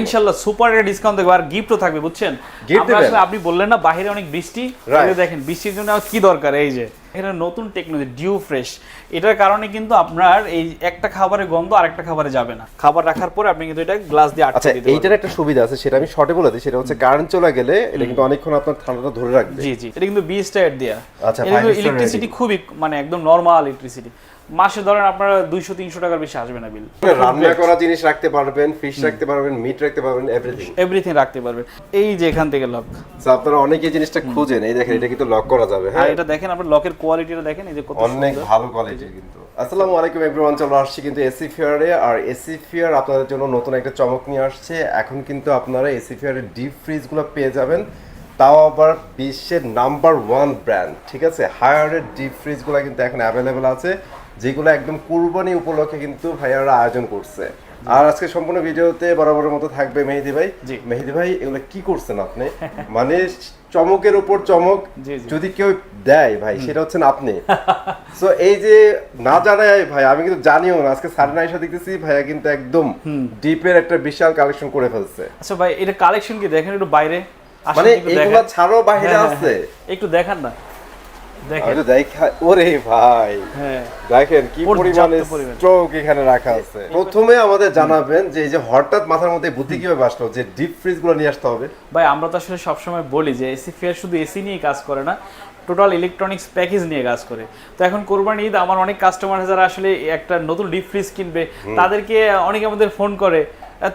ইনশাল্লাহ সুপার একটা ডিসকাউন্ট দেখব। আর গিফটও থাকবে বুঝছেন? আসলে আপনি বললেন না বাইরে অনেক বৃষ্টি. দেখেন বৃষ্টির জন্য আর কি দরকার? এই যে এটা নতুন টেকনোলজি ডিউ ফ্রেশ এটার কারণে কিন্তু আপনার এই একটা খাবারের গন্ধ আরেকটা খাবারে যাবে না। খাবার রাখার পরে আপনি কিন্তু এটা গ্লাস দিয়ে আচ্ছা আটকে দিতে এইটার একটা সুবিধা আছে সেটা আমি শর্টে বলে দিই সেটা হচ্ছে কারেন্ট চলে গেলে এটা কিন্তু অনেকক্ষণ আপনার ঠান্ডাটা ধরে রাখবে। জি জি এটা কিন্তু বি স্টার দেয়া। আচ্ছা, এটা ইলেকট্রিসিটি খুবই মানে একদম নর্মাল ইলেকট্রিসিটি মাসে ধরেন আপনার দুইশো তিনশো টাকার বেশি আসবে না বিল রান্না করা জিনিস রাখতে পারবেন ফিশ রাখতে পারবেন মিট রাখতে পারবেন এভরিথিং এভরিথিং রাখতে পারবেন। এই যে এখান থেকে লক আপনারা অনেকে এই জিনিসটা খুঁজেন এই দেখেন এটা কিন্তু লক করা যাবে হ্যাঁ? এটা দেখেন আপনার লকের কোয়ালিটিটা দেখেন এই যে কত অনেক ভালো কোয়ালিটির আসসালামু আলাইকুম এভরিওয়ান চলো আসছি কিন্তু এসি ফেয়ারে আর এসি ফেয়ার আপনাদের জন্য নতুন একটা চমক নিয়ে আসছে। এখন কিন্তু আপনারা এসি ফেয়ারের ডিপ ফ্রিজগুলো পেয়ে যাবেন। তাও আবার বিশ্বের নাম্বার ওয়ান ব্র্যান্ড ঠিক আছে? হায়ারের ডিপ ফ্রিজগুলো কিন্তু এখন অ্যাভেলেবেল আছে, যেগুলো একদম কুরবানি উপলক্ষে কিন্তু ভাইয়ারা আয়োজন করছে। আর আজকে সম্পূর্ণ ভিডিওতে বরাবরের মতো থাকবে মেহেদি ভাই। মেহেদি ভাই এগুলো কি করছেন আপনি? মানে চমকের উপর চমক। যদি কেউ দেয় ভাই সেটা হচ্ছেন আপনি। সো এই যে না জানাই ভাই আমি কিন্তু জানিও না আজকে সাড়ে নয়শো দেখতেছি ভাইয়া কিন্তু একদম ডিপের একটা বিশাল কালেকশন করে ফেলছে। আচ্ছা ভাই এটা কালেকশন কি? দেখেন একটু বাইরে। মানে এগুলো। ছাড়াও বাইরে হ্যাঁ, হ্যাঁ, আছে। হ্যাঁ। একটু দেখান না। ওরে ভাই। হ্যাঁ। দেখেন কি পরিমাণে স্ট্রোক এখানে রাখা আছে। প্রথমে আমাদের জানাবেন যে এই যে হঠাৎ মাথার মধ্যে বুদ্ধি কীভাবে আসলো যে ডিপ ফ্রিজগুলো নিয়ে আসতে হবে? ভাই আমরা তো আসলে সবসময় বলি যে এসি ফেয়ার শুধু এসি নিয়ে কাজ করে না টোটাল ইলেকট্রনিক্স প্যাকেজ নিয়ে কাজ করে। তো এখন কোরবানি ঈদ আমার অনেক কাস্টমার যারা আসলে একটা নতুন ডিপ ফ্রিজ কিনবে তাদেরকে অনেকে আমাদের ফোন করে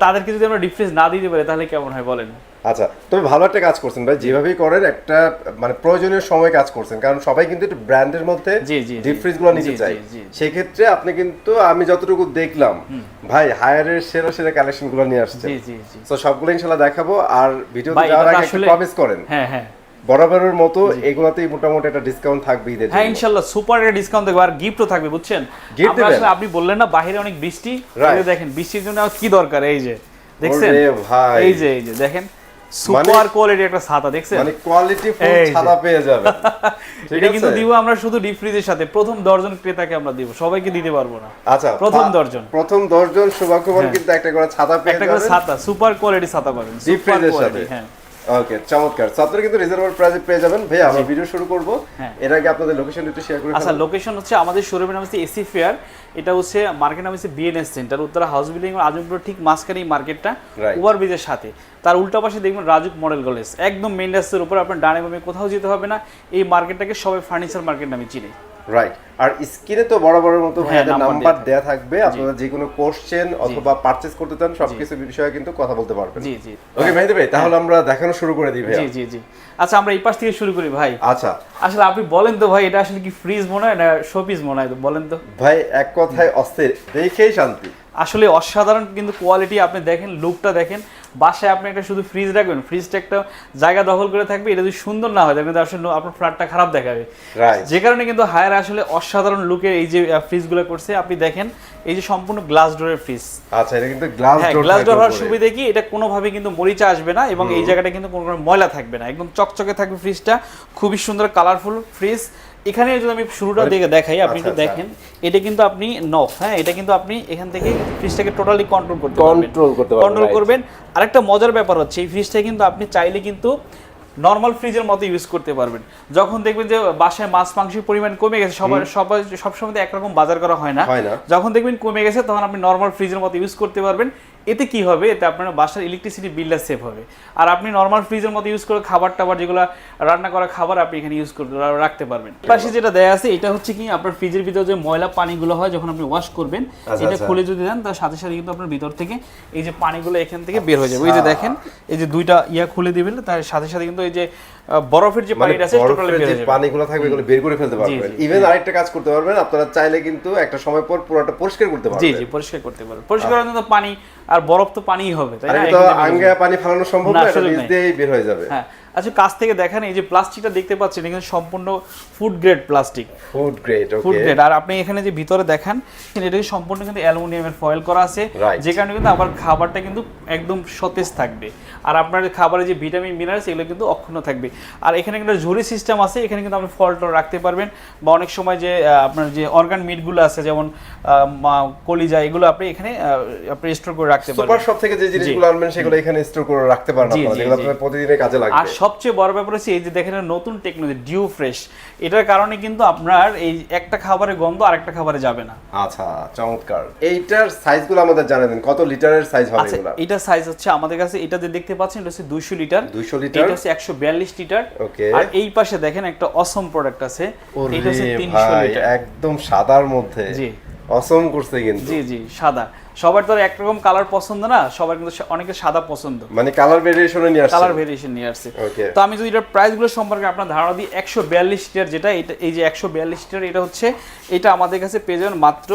তাদেরকে যদি আমরা ডিপ ফ্রিজ না দিতে পারি তাহলে কেমন হয় বলেন? আচ্ছা তবে ভালো একটা কাজ করছেন ভাই যেভাবেই করেন একটা মানে প্রয়োজনীয় সময় কাজ করছেন। কারণ সবাই কিন্তু একটু ব্র্যান্ডের মধ্যে। ফ্রিজগুলো নিতে চাই। সেক্ষেত্রে আপনি কিন্তু আমি যতটুকু দেখলাম ভাই হায়ারের সেরা সেরা কালেকশনগুলো নিয়ে আসছে তো সবগুলো ইনশাল্লাহ দেখাবো। আর ভিডিও যাওয়ার আগে একটু প্রমিস করেন। হ্যাঁ হ্যাঁ। বরাবরের মতো এগুলাতেই মোটামুটি একটা ডিসকাউন্ট থাকবে ঈদের হ্যাঁ জন্য। ইনশাল্লাহ সুপার একটা ডিসকাউন্ট দেখব আর গিফটও থাকবে বুঝছেন? আমরা আসলে আপনি বললেন না বাইরে অনেক বৃষ্টি. দেখেন বৃষ্টির জন্য আর কি দরকার এই যে। দেখছেন? ভাই। এই যে এই যে দেখেন। সুপার কোয়ালিটি একটা ছাতা দেখছেন? মানে কোয়ালিটি ফুল ছাতা পেয়ে যাবে এটা কিন্তু দিব আমরা শুধু ডিপ ফ্রিজের সাথে। প্রথম দর্জন ক্রেতাকে আমরা দিব সবাইকে দিতে পারব না। আচ্ছা প্রথম দর্জন। প্রথম দর্জন সৌভাগ্যবান হ্যাঁ। কিন্তু একটা করে ছাতা পেয়ে একটা করে ছাতা সুপার কোয়ালিটি ছাতা পাবেন ডিপ কোয়ালিটি সাথে। হ্যাঁ। ওকে চমৎকার। আপনারা কিন্তু রিজার্ভার প্রাইজে পেয়ে যাবেন। ভাই আমরা ভিডিও শুরু করব। হ্যাঁ। এর আগে আপনাদের লোকেশন একটু শেয়ার করে আচ্ছা লোকেশন হচ্ছে আমাদের শোরুমের নাম হচ্ছে এসি ফেয়ার এটা হচ্ছে মার্কেট নাম হচ্ছে BNS centre Uttara house building Azampur ঠিক মাঝখানে এই মার্কেটটা. ওভার ব্রিজের সাথে। তার উল্টা পাশে দেখবেন রাজুক মডেল কলেজ একদম মেইন রাস্তার উপর আপনার ডানে বামে কোথাও যেতে হবে না। এই মার্কেটটাকে সবাই ফার্নিচার মার্কেট নামে চিনে। রাইট আর স্ক্রিনে তো বরাবরের মতো হ্যাঁ, ভাইয়াদের নাম্বার নাম্বার দেয়া থাকবে। আপনারা যে কোনো কোশ্চেন অথবা পারচেজ করতে চান সবকিছু বিষয়ে কিন্তু কথা বলতে পারবেন। জি জি। ওকে মেহেদি ভাই তাহলে আমরা দেখানো শুরু করে দিই জি জি জি। আচ্ছা আমরা এই পাশ থেকে শুরু করি ভাই। আচ্ছা। আসলে আপনি বলেন তো ভাই এটা আসলে কি ফ্রিজ মনে হয় না শোপিস মনে হয়? তো বলেন তো। ভাই এক কথায় অস্থির। দেখেই শান্তি। আসলে অসাধারণ কিন্তু কোয়ালিটি আপনি দেখেন লুকটা দেখেন। বাসায় আপনি একটা শুধু ফ্রিজ রাখবেন ফ্রিজটা একটা জায়গা দখল করে থাকবে এটা যদি সুন্দর না হয় তাহলে কিন্তু আসলে আপনার ফ্ল্যাটটা খারাপ দেখাবে। যে কারণে কিন্তু হায়ার আসলে অসাধারণ লুকের এই যে ফ্রিজগুলো করছে আপনি দেখেন এই যে সম্পূর্ণ গ্লাস ডোরের ফ্রিজ আচ্ছা এটা কিন্তু গ্লাস ডোর গ্লাস ডোর হওয়ার সুবিধা কি? এটা কোনোভাবে কিন্তু মরিচা আসবে না এবং এই জায়গাটা কিন্তু কোনো কোনো ময়লা থাকবে না। একদম চকচকে থাকবে ফ্রিজটা খুবই সুন্দর কালারফুল ফ্রিজ এখানে যদি আমি শুরুটা দিকে দেখাই আপনি আচ্ছা, একটু আচ্ছা। দেখেন এটা কিন্তু আপনি নফ হ্যাঁ? এটা কিন্তু আপনি এখান থেকে ফ্রিজটাকে টোটালি কন্ট্রোল করতে পারবেন। Control করতে পারবেন, কন্ট্রোল করবেন। আরেকটা মজার ব্যাপার হচ্ছে এই ফ্রিজটা কিন্তু আপনি চাইলে কিন্তু নর্মাল ফ্রিজের মতো ইউজ করতে পারবেন। যখন দেখবেন যে বাসায় মাছ মাংসের পরিমাণ কমে গেছে সবার সবাই সবসময় একরকম বাজার করা হয় না। হয় না। যখন দেখবেন কমে গেছে তখন আপনি নর্মাল ফ্রিজের মতো ইউজ করতে পারবেন। এতে কি হবে? এতে আপনার বাসার ইলেকট্রিসিটি বিলটা সেভ হবে। আর আপনি নর্মাল ফ্রিজের মতো ইউজ করে খাবার টাবার যেগুলো রান্না করা খাবার আপনি এখানে ইউজ করতে রাখতে পারবেন। পাশে যেটা দেয়া আছে এটা হচ্ছে কি আপনার ফ্রিজের ভিতরে যে ময়লা পানিগুলো হয় যখন আপনি ওয়াশ করবেন আচ্ছা, এটা আচ্ছা। খুলে যদি দেন তার সাথে সাথে কিন্তু আপনার ভিতর থেকে এই যে পানিগুলো এখান থেকে বের হয়ে যাবে। ওই যে দেখেন এই যে দুইটা ইয়া খুলে দিবেন তার সাথে সাথে কিন্তু এই যে বরফের যে পানি পানিটা আছে বরফের বের যে হয়ে পানিগুলো থাকবে এগুলো বের করে ফেলতে পারবেন ইভেন আরেকটা কাজ করতে পারবেন আপনারা চাইলে কিন্তু একটা সময় পর পুরোটা পরিষ্কার করতে পারবেন। জি জি পরিষ্কার করতে পারবেন। পরিষ্কার করার জন্য তো পানি আর বরফ তো পানিই হবে তাই না? এটা আঙ্গায় পানি ফেলানো সম্ভব না, এটা দিয়ে বের হয়ে যাবে। হ্যাঁ। আচ্ছা কাছ থেকে দেখেন এই যে প্লাস্টিকটা দেখতে পাচ্ছেন এখানে সম্পূর্ণ food grade plastic food grade food grade আর আপনি এখানে যে ভিতরে দেখেন এটা সম্পূর্ণ কিন্তু অ্যালুমিনিয়ামের ফয়েল করা আছে যে কারণে কিন্তু আবার খাবারটা কিন্তু একদম সতেজ থাকবে। আর আপনার খাবারে যে ভিটামিন মিনারেলস এগুলো কিন্তু অক্ষুণ্ণ থাকবে। আর এখানে কিন্তু ঝুড়ি সিস্টেম আছে এখানে কিন্তু আপনি ফল টল রাখতে পারবেন। বা অনেক সময় যে আপনার যে অর্গান মিটগুলো আছে যেমন কলিজা এগুলো আপনি এখানে আপনি স্টোর করে রাখতে সুপার পারবেন। শপ থেকে যে জিনিসগুলো আনবেন সেগুলো এখানে স্টোর করে রাখতে পারেন আপনারা। যেগুলো আপনার প্রতিদিনের কাজে আর লাগবে। সবচেয়ে বড় ব্যাপার হচ্ছে এই যে দেখেন নতুন টেকনোলজি ডিউ ফ্রেশ এটার কারণে কিন্তু আপনার এই একটা খাবারের গন্ধ আরেকটা খাবারে যাবে না। আচ্ছা চমৎকার। এইটার সাইজগুলো আমাদের জানিয়ে দিন কত লিটারের সাইজ হবে আচ্ছা এগুলো? এটা সাইজ হচ্ছে আমাদের কাছে এটা যে দেখতে পাচ্ছেন এটা হচ্ছে দুইশো লিটার। 200 লিটার? এটা হচ্ছে একশো বিয়াল্লিশ লিটার। Okay. আর এই পাশে দেখেন একটা অসম প্রোডাক্ট আছে এটা হচ্ছে ওরে তিনশো ভাই লিটার। একদম সাদার মধ্যে। জি। অসম করছে কিন্তু। জি জি সাদা। সবার তো একরকম কালার পছন্দ না সবার কিন্তু অনেকে অনেকের সাদা পছন্দ। মানে কালার ভেরিয়েশনে নিয়ে আসছে। কালার ভেরিয়েশন নিয়ে আসছে. তো আমি যদি এটার প্রাইসগুলো সম্পর্কে আপনার ধারণা দিই একশো বিয়াল্লিশ লিটার যেটা এটা এই যে একশো বিয়াল্লিশ লিটার এটা হচ্ছে এটা আমাদের কাছে পেয়ে যাবেন মাত্র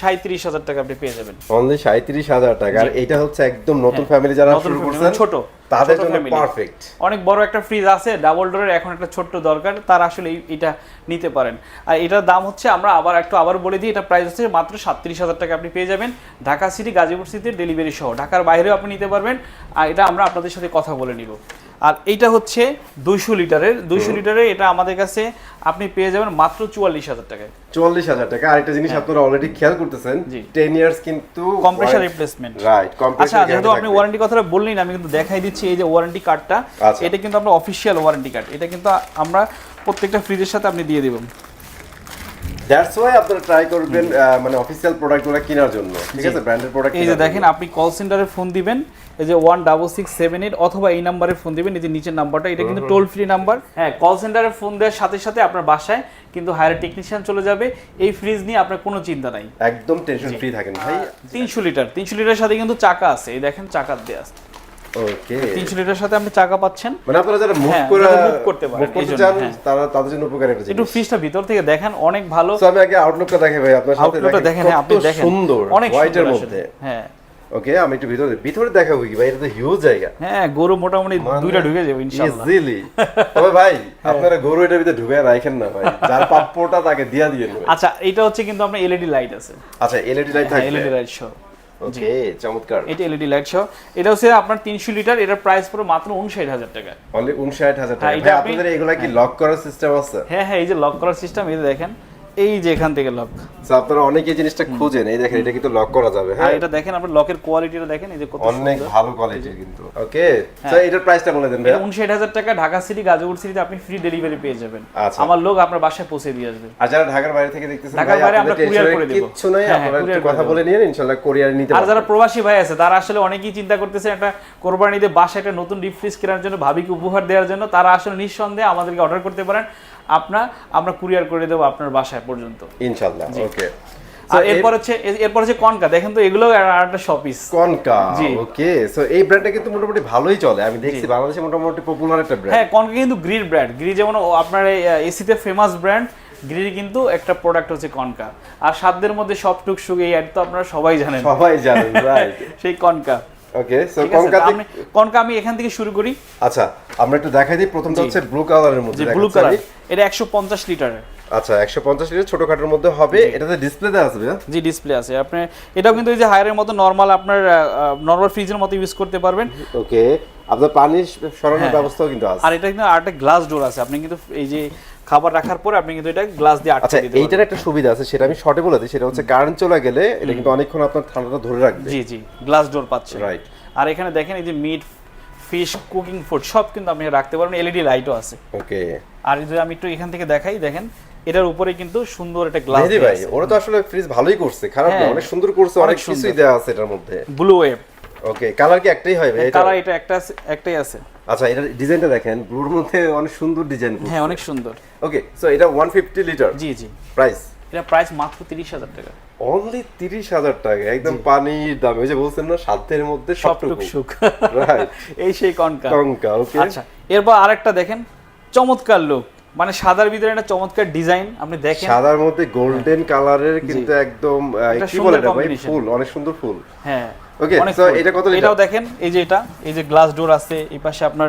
সাঁত্রিশ হাজার টাকা আপনি পেয়ে যাবেন। অনলি সাঁত্রিশ হাজার টাকা। আর এটা হচ্ছে একদম নতুন ফ্যামিলি যারা শুরু করছেন। মানে ছোট। তাদের জন্য পারফেক্ট অনেক বড় একটা ফ্রিজ আছে ডাবল ডোরের এখন একটা ছোট্ট দরকার তার আসলে এটা নিতে পারেন। আর এটার দাম হচ্ছে আমরা আবার একটু আবার বলে দিই এটা প্রাইস হচ্ছে মাত্র সাতত্রিশ হাজার টাকা আপনি পেয়ে যাবেন ঢাকা সিটি গাজীপুর সিটির ডেলিভারি সহ। ঢাকার বাইরেও আপনি নিতে পারবেন। আর এটা আমরা আপনাদের সাথে কথা বলে নিব। আর এইটা হচ্ছে দুইশো লিটারের দুইশো লিটারের এটা আমাদের কাছে আপনি পেয়ে যাবেন মাত্র চুয়াল্লিশ হাজার টাকায়। চুয়াল্লিশ হাজার টাকা। আর একটা জিনিস আপনারা অলরেডি খেয়াল করতেছেন হ্যাঁ। টেন ইয়ার্স কিন্তু কম্প্রেসার রিপ্লেসমেন্ট রাইট আচ্ছা যেহেতু আপনি ওয়ারেন্টি কথাটা বললেন আমি কিন্তু দেখাই দিচ্ছি এই যে ওয়ারেন্টি কার্ডটা আচ্ছা। এটা কিন্তু আমরা অফিসিয়াল ওয়ারেন্টি কার্ড এটা কিন্তু আমরা প্রত্যেকটা ফ্রিজের সাথে আপনি দিয়ে দেবেন। দ্যাটস ওয়াই আপনারা ট্রাই করবেন মানে অফিসিয়াল প্রোডাক্টগুলো কেনার জন্য। ঠিক আছে? ব্র্যান্ডেড প্রোডাক্ট এই যে দেখেন আপনি কল সেন্টারে ফোন দিবেন এই যে one double six seven eight অথবা এই নাম্বারে ফোন দিবেন এই যে নিচের নাম্বারটা এটা কিন্তু টোল ফ্রি নাম্বার হ্যাঁ কল সেন্টারে ফোন দেওয়ার সাথে সাথে আপনার বাসায় কিন্তু হায়ার টেকনিশিয়ান চলে যাবে। এই ফ্রিজ নিয়ে আপনার কোনো চিন্তা নাই। একদম টেনশন ফ্রি থাকেন ভাই। তিনশো লিটার তিনশো লিটারের সাথে কিন্তু চাকা আছে। এই দেখেন চাকা দেওয়া আছে। ওকে তিনশো লিটারের সাথে আপনি চাকা পাচ্ছেন। মানে আপনারা যারা মুভ হ্যাঁ, করে move করতে পারেন, করতে চান হ্যাঁ। তারা তাদের জন্য উপকার একটা একটু ফ্রিজটা ভিতর থেকে দেখেন অনেক ভালো। So, আমি আগে আউটলুকটা দেখে ভাই আপনার সাথে আউটলুকটা দেখেন হ্যাঁ আপনি দেখেন। সুন্দর অনেক হোয়াইটের মধ্যে। হ্যাঁ। ওকে আমি একটু ভিতরে ভিতরে দেখাবো কি ভাই এটা তো হিউজ জায়গা। হ্যাঁ গরু মোটামুটি দুইটা ঢুকে যাবে ইনশাআল্লাহ। ইজিলি তবে ভাই আপনারা গরু এটার ভিতরে ঢুকে রাখেন না ভাই যার প্রাপ্যটা তাকে দিয়া দিয়ে আচ্ছা এটা হচ্ছে কিন্তু আপনার এলইডি লাইট আছে। আচ্ছা এলইডি লাইট হ্যাঁ থাকবে। এলইডি লাইট সহ ওকে চমৎকার। এটা এলইডি লাইট সহ। এটা হচ্ছে আপনার তিনশো লিটার এটার প্রাইস পুরো মাত্র উনষাট হাজার টাকা অনলি 59000 টাকা হ্যাঁ, এটা ভাই আপনাদের এগুলা কি লক করার সিস্টেম আছে? হ্যাঁ হ্যাঁ এই যে লক করার সিস্টেম এই দেখেন। এই যে এখান থেকে লক আপনারা অনেকে এই জিনিসটা খুঁজেন। এই দেখেন এটা কিন্তু লক করা যাবে হ্যাঁ? এটা দেখেন আপনার লকের কোয়ালিটিটা দেখেন এই যে কত অনেক ভালো কোয়ালিটির কিন্তু। ওকে হ্যাঁ। তো এটার প্রাইসটা বলে দেন উনষাট হাজার টাকা ঢাকা সিটি গাজীপুর সিটিতে আপনি ফ্রি ডেলিভারি পেয়ে যাবেন। আচ্ছা। আমার লোক আপনার বাসায় পৌঁছে দিয়ে আসবে। আর যারা ঢাকার বাইরে থেকে দেখতেছেন ঢাকার ভাই বাইরে আমরা টেনশনের করে দেব। কিচ্ছু নাই হ্যাঁ, আপনারা একটু কথা বলে নিন ইনশাআল্লাহ কোরিয়ার নিতে আর যারা প্রবাসী ভাই আছে তারা আসলে অনেকেই চিন্তা করতেছে একটা কোরবানিতে বাসায় একটা নতুন ডিপ ফ্রিজ কেনার জন্য ভাবিকে উপহার দেওয়ার জন্য তারা আসলে নিঃসন্দেহে আমাদেরকে অর্ডার করতে পারেন। আপনার আমরা কুরিয়ার করে দেবো আপনার বাসায় পর্যন্ত। ইনশাআল্লাহ ওকে। এরপর হচ্ছে এরপর হচ্ছে কনকা। দেখেন তো এগুলো একটা শপিস কনকা ওকে। সো এই ব্র্যান্ডটা কিন্তু মোটামুটি ভালোই চলে। আমি দেখছি বাংলাদেশে মোটামুটি পপুলার একটা ব্র্যান্ড হ্যাঁ কনকা কিন্তু গ্রির ব্র্যান্ড গ্রি যেমন আপনার এসিতে ফেমাস ব্র্যান্ড গ্রির কিন্তু একটা প্রোডাক্ট হচ্ছে কনকা। আর সাধ্যের মধ্যে সব টুক সুগ এই অ্যাড তো আপনারা সবাই জানেন। সবাই জানেন রাইট সেই Konka. Okay so Konka Konka আমি এখান থেকে শুরু করি? আচ্ছা আমরা একটু দেখাই দিই প্রথমটা হচ্ছে ব্লু কালারের মধ্যে ব্লু কালার এটা একশো পঞ্চাশ লিটারের। আচ্ছা একশো পঞ্চাশ লিটার ছোটখাটোর মধ্যে হবে এটাতে ডিসপ্লে দেওয়া আছে? জি ডিসপ্লে আছে। আপনি এটাও কিন্তু এই যে হায়ারের মতো নর্মাল আপনার নর্মাল ফ্রিজের মতো ইউজ করতে পারবেন। ওকে আপনার পানি সরানোর হ্যাঁ। ব্যবস্থাও কিন্তু আছে। আর এটা কিন্তু আরেকটা গ্লাস ডোর আছে। আপনি কিন্তু এই যে খাবার রাখার পরে আপনি কিন্তু এটা গ্লাস দিয়ে আচ্ছা আটকে দিতে এইটার একটা সুবিধা আছে সেটা আমি শর্টে বলে দিই সেটা হচ্ছে কারেন্ট চলে গেলে এটা কিন্তু অনেকক্ষণ আপনার ঠান্ডাটা ধরে রাখবে। জি জি গ্লাস ডোর পাচ্ছে। রাইট আর এখানে দেখেন এই যে মিট ফিশ কুকিং ফুড সব কিন্তু আপনি রাখতে পারবেন এলইডি লাইটও আছে। ওকে। আর যদি আমি একটু এখান থেকে দেখাই দেখেন এটার উপরে কিন্তু সুন্দর একটা গ্লাস ভাই ওরা তো আসলে ফ্রিজ ভালোই করছে খারাপ না হ্যাঁ। অনেক সুন্দর করছে অনেক কিছুই। দেওয়া আছে এটার মধ্যে। ব্লু ওয়েব ওকে কালার কি একটাই হয় ভাই? কালার এটা একটা একটাই আছে। আচ্ছা এটা ডিজাইনটা দেখেন ব্লুর মধ্যে অনেক সুন্দর ডিজাইন হ্যাঁ অনেক সুন্দর। ওকে সো এটা 150 লিটার জি জি। প্রাইস এটা প্রাইস মাত্র তিরিশ হাজার টাকা। অনলি 30000 টাকা একদম পানির দাম। ওই যে বলছেন না সাধ্যের মধ্যে সবটুক। সুখ রাইট এই সেই কনকা। টঙ্কা ওকে আচ্ছা এরপর আরেকটা দেখেন চমৎকার লোক মানে সাদার ভিতরে একটা চমৎকার ডিজাইন আপনি দেখেন। সাদার মধ্যে গোল্ডেন কালারের কিন্তু একদম কি বলে এটা ভাই? ফুল অনেক সুন্দর ফুল। হ্যাঁ so ফুল। এটা কত এটাও দেখেন এই যে এটা এই যে গ্লাস ডোর আছে এই পাশে আপনার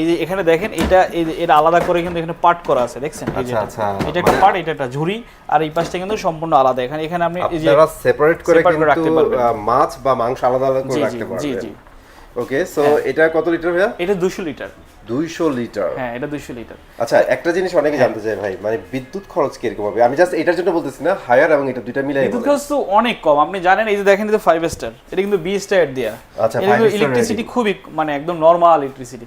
এই যে এখানে দেখেন এটা এটা আলাদা করে কিন্তু এখানে পার্ট করা আছে দেখছেন? এই যে আচ্ছা, এটা। আচ্ছা। একটা মানে- পার্ট এটা একটা ঝুড়ি আর এই পাশটা কিন্তু সম্পূর্ণ আলাদা। এখানে এখানে আপনি এই যে আপনারা সেপারেট করে কিন্তু মাছ বা মাংস আলাদা আলাদা করে জি জি রাখতে জি পারবেন। জি। ওকে সো এটা কত লিটার ভাইয়া? এটা দুশো লিটার। দুইশো লিটার। হ্যাঁ এটা দুইশো লিটার। আচ্ছা একটা জিনিস অনেকে হ্যাঁ। জানতে চায় ভাই মানে বিদ্যুৎ খরচ কীরকম হবে? আমি জাস্ট এটার জন্য বলতেছি না হায়ার এবং এটা দুইটা মিলাই বিদ্যুৎ খরচ তো অনেক কম। আপনি জানেন এই যে দেখেন এটা ফাইভ স্টার এটা কিন্তু বি স্টার দেয়া। আচ্ছা, ইলেকট্রিসিটি খুবই মানে একদম নর্মাল ইলেকট্রিসিটি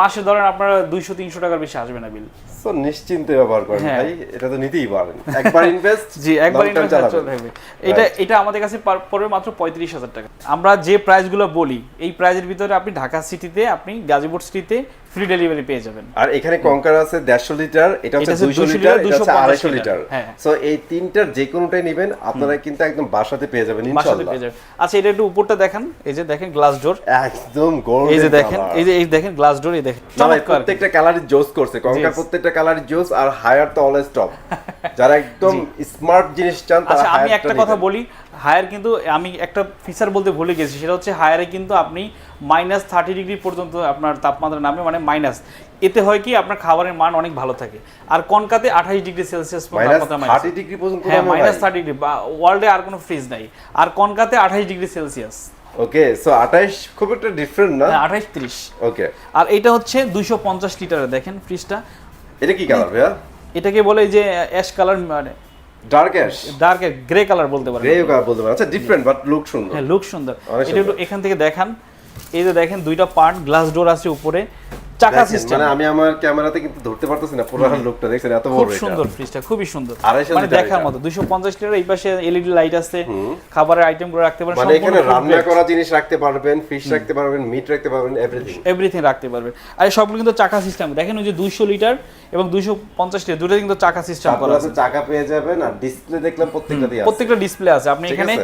মাসে ধরেন আপনার দুইশো তিনশো টাকার বেশি আসবে না বিল সো নিশ্চিন্তে ব্যবহার করেন হ্যাঁ। ভাই এটা তো নিতেই পারেন। একবার ইনভেস্ট জি একবার ইনভেস্ট চলে এটা এটা আমাদের কাছে পড়বে মাত্র পঁয়ত্রিশ হাজার টাকা। আমরা যে প্রাইসগুলো বলি এই প্রাইজের ভিতরে আপনি ঢাকা সিটিতে আপনি গাজীপুর সিটিতে ফ্রি ডেলিভারি পেয়ে যাবেন। আর এখানে কঙ্কার আছে দেড়শো লিটার এটা হচ্ছে দুইশো লিটার এটা হচ্ছে আড়াইশো লিটার। হ্যাঁ। সো এই তিনটার যে কোনোটাই নেবেন আপনারা কিন্তু একদম বাসাতে পেয়ে যাবেন ইনশাআল্লাহ। আচ্ছা এটা একটু উপরটা দেখেন। এই যে দেখেন গ্লাস ডোর একদম গোল্ড এই যে দেখেন এই যে এই দেখেন গ্লাস ডোর এই দেখেন। প্রত্যেকটা কালারই জোস করছে। কঙ্কার প্রত্যেকটা কালারই জোস আর হায়ার তো অলওয়েজ টপ যারা একদম স্মার্ট জিনিস চান তারা আচ্ছা আমি একটা কথা বলি হায়ার কিন্তু আমি একটা ফিচার বলতে ভুলে গেছি সেটা হচ্ছে হায়ারে কিন্তু আপনি মাইনাস থার্টি ডিগ্রি পর্যন্ত আপনার তাপমাত্রা নামে মানে মাইনাস এতে হয় কি আপনার খাবারের মান অনেক ভালো থাকে। আর কনকাতে আঠাশ ডিগ্রি সেলসিয়াস থার্টি ডিগ্রি পর্যন্ত হ্যাঁ মাইনাস থার্টি ডিগ্রি ওয়ার্ল্ডে আর কোনো ফ্রিজ নাই। আর কনকাতে আঠাশ ডিগ্রি সেলসিয়াস ওকে সো আঠাইশ খুব একটা ডিফারেন্ট না। হ্যাঁ আঠাশ ত্রিশ। ওকে আর এটা হচ্ছে দুইশো পঞ্চাশ লিটারের দেখেন ফ্রিজটা এটা কি কালার ভাইয়া? এটাকে বলে যে অ্যাশ কালার মানে dark ash dark grey colour বলতে পারেন। গ্রে কালার বলতে পারেন। আচ্ছা ডিফারেন্ট বাট লুক সুন্দর। হ্যাঁ লুক সুন্দর। এটা একটু এখান থেকে দেখান। এই যে দেখেন দুইটা পার্ট গ্লাস ডোর আছে উপরে। চাকা সিস্টেম মানে আমি আমার ক্যামেরাতে কিন্তু ধরতে পারতেছি না পুরো লুকটা দেখছেন এত বড় এটা। সুন্দর ফ্রিজটা খুবই সুন্দর। মানে দেখার মতো দুশো পঞ্চাশ লিটার এই পাশে এলইডি লাইট আছে খাবারের আইটেমগুলো রাখতে পারেন মানে এখানে রান্না করা জিনিস রাখতে পারবেন ফিশ রাখতে পারবেন মিট রাখতে পারবেন এভরিথিং এভরিথিং রাখতে পারবেন। আর সবগুলো কিন্তু চাকা সিস্টেম দেখেন ওই যে দুইশো লিটার এবং দুইশো পঞ্চাশ লিটার দুটো কিন্তু চাকা সিস্টেম করা আছে। চাকা পেয়ে যাবেন আর ডিসপ্লে দেখলাম প্রত্যেকটাতেই আছে। প্রত্যেকটা ডিসপ্লে আছে। আপনি এখানে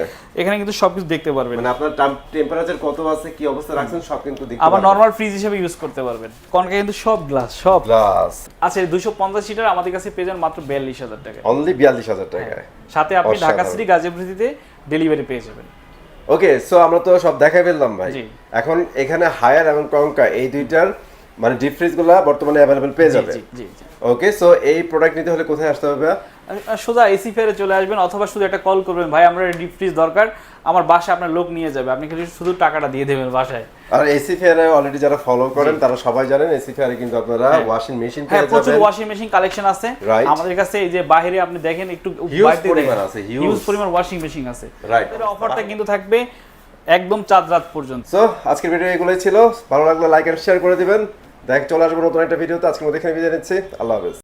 এখানে কিন্তু সবকিছু দেখতে পারবেন। মানে আপনার টেম্পারেচার কত আছে কি অবস্থা রাখছেন সব কিন্তু দেখতে আবার পারবেন। নর্মাল ফ্রিজ হিসেবে ইউজ করতে পারবেন। কনকা কিন্তু সব গ্লাস সব। গ্লাস আচ্ছা দুশো পঞ্চাশ সিটার আমাদের কাছে পেয়ে যান মাত্র বিয়াল্লিশ হাজার টাকা অনলি বিয়াল্লিশ হাজার টাকায়। সাথে আপনি ঢাকা। সিটি গাজীপুরিতে ডেলিভারি পেয়ে যাবেন। ওকে সো আমরা তো সব দেখাই ফেললাম ভাই। এখন এখানে হায়ার এবং কঙ্কা এই দুইটার মানে ডিপ ফ্রিজগুলা বর্তমানে অ্যাভেলেবেল পেয়ে যাবে। জি জি জি। ওকে সো এই প্রোডাক্ট নিতে হলে কোথায় আসতে হবে সোজা এসি ফেয়ারে চলে আসবেন অথবা শুধু একটা কল করবেন ভাই আমরা ডিপ ফ্রিজ দরকার আমার বাসায় আপনার লোক নিয়ে যাবে। আপনি খালি শুধু টাকাটা দিয়ে দেবেন বাসায়। আর এসি ফেয়ারে অলরেডি যারা ফলো করেন তারা সবাই জানেন এসি ফেয়ারে কিন্তু আপনারা ওয়াশিং মেশিন হ্যাঁ পেয়ে প্রচুর ওয়াশিং মেশিন কালেকশন আছে। আমাদের কাছে এই যে বাইরে আপনি দেখেন একটু বাইরে পরিমাণ আছে. Huge পরিমাণ ওয়াশিং মেশিন আছে। রাইট এর অফারটা কিন্তু থাকবে একদম চাঁদ রাত পর্যন্ত। সো আজকের ভিডিও এগুলোই ছিল। ভালো লাগলে লাইক এন্ড শেয়ার করে দিবেন। দেখ চলে আসব নতুন একটা ভিডিওতে। আজকের মধ্যে এখানে বিদায় নিচ্ছি। আল্লাহ হাফেজ।